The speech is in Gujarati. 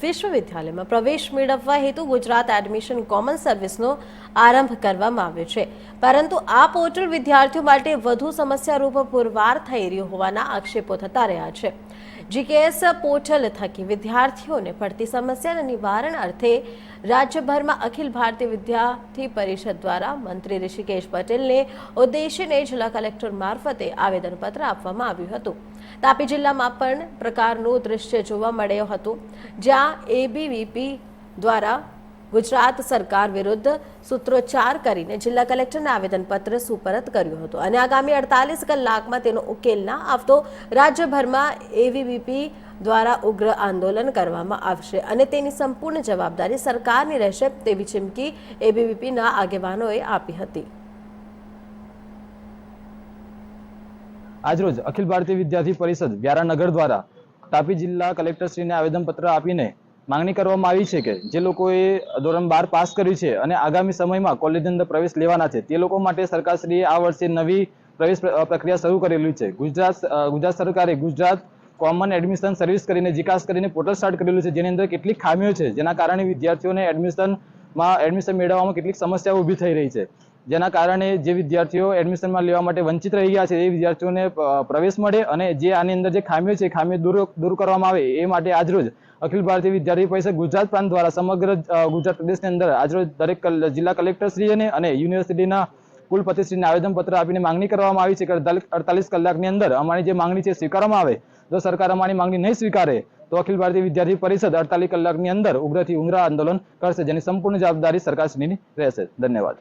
વિશ્વવિદ્યાલયમાં પ્રવેશ મેળવવા હેતુ ગુજરાત એડમિશન કોમન સર્વિસનો આરંભ કરવામાં આવ્યો છે. પરંતુ આ પોર્ટલ વિદ્યાર્થીઓ માટે વધુ સમસ્યારૂપ પુરવાર થઈ રહ્યું હોવાના આક્ષેપો થતા રહ્યા છે. જીકેએસ પોર્ટલ થકી વિદ્યાર્થીઓને પડતી સમસ્યાના નિવારણ અર્થે રાજ્યભરમાં અખિલ ભારતીય વિદ્યાર્થી પરિષદ દ્વારા મંત્રી ઋષિકેશ પટેલને ઉદ્દેશીને જિલ્લા કલેક્ટર મારફતે આવેદનપત્ર આપવામાં આવ્યું હતું. તાપી જિલ્લામાં પણ પ્રકારનું દ્રશ્ય જોવા મળ્યો હતું. જ્યાં એબીવીપી દ્વારા ગુજરાત સરકાર વિરુદ્ધ સૂત્રોચ્ચાર કરીને જિલ્લા કલેક્ટરને આવેદનપત્ર સુપરત કર્યું હતું. અને આગામી અડતાલીસ કલાકમાં તેનો ઉકેલ ના આવતો રાજ્યભરમાં એવીવીપી દ્વારા ઉગ્ર આંદોલન કરવામાં આવશે અને તેની સંપૂર્ણ જવાબદારી સરકારની રહેશે તેવી ચીમકી એબીવીપીના આગેવાનોએ આપી હતી. આજરોજ અખિલ ભારતીય વિદ્યાર્થી પરિષદ વ્યારાનગર દ્વારા તાપી જિલ્લા કલેક્ટરશ્રીને આવેદનપત્ર આપીને માંગણી કરવામાં આવી છે કે જે લોકોએ ધોરણ બાર પાસ કર્યું છે અને આગામી સમયમાં કોલેજની અંદર પ્રવેશ લેવાના છે, તે લોકો માટે સરકારશ્રીએ આ વર્ષે નવી પ્રવેશ પ્રક્રિયા શરૂ કરેલી છે. ગુજરાત ગુજરાત સરકારે ગુજરાત કોમન એડમિશન સર્વિસ કરીને જીકાસ કરીને પોર્ટલ સ્ટાર્ટ કરેલું છે, જેની અંદર કેટલીક ખામીઓ છે, જેના કારણે વિદ્યાર્થીઓને એડમિશનમાં એડમિશન મેળવવામાં કેટલીક સમસ્યાઓ ઊભી થઈ રહી છે. જેના કારણે જે વિદ્યાર્થીઓ એડમિશનમાં લેવા માટે વંચિત રહી ગયા છે, એ વિદ્યાર્થીઓને પ્રવેશ મળે અને જે આની અંદર જે ખામીઓ છે, ખામીઓ દૂર દૂર કરવામાં આવે, એ માટે આજરોજ અખિલ ભારતીય વિદ્યાર્થી પરિષદ ગુજરાત પ્રાંત દ્વારા સમગ્ર ગુજરાત પ્રદેશની અંદર આજરોજ દરેક જિલ્લા કલેક્ટરશ્રીને અને યુનિવર્સિટીના કુલપતિશ્રીને આવેદનપત્ર આપીને માંગણી કરવામાં આવી છે કે અડતાલીસ કલાકની અંદર અમારી જે માંગણી છે, સ્વીકારવામાં આવે. જો સરકાર અમારી માંગણી નહીં સ્વીકારે, તો અખિલ ભારતીય વિદ્યાર્થી પરિષદ અડતાલીસ કલાકની અંદર ઉગ્રથી ઉગ્ર આંદોલન કરશે, જેની સંપૂર્ણ જવાબદારી સરકારશ્રીની રહેશે. ધન્યવાદ.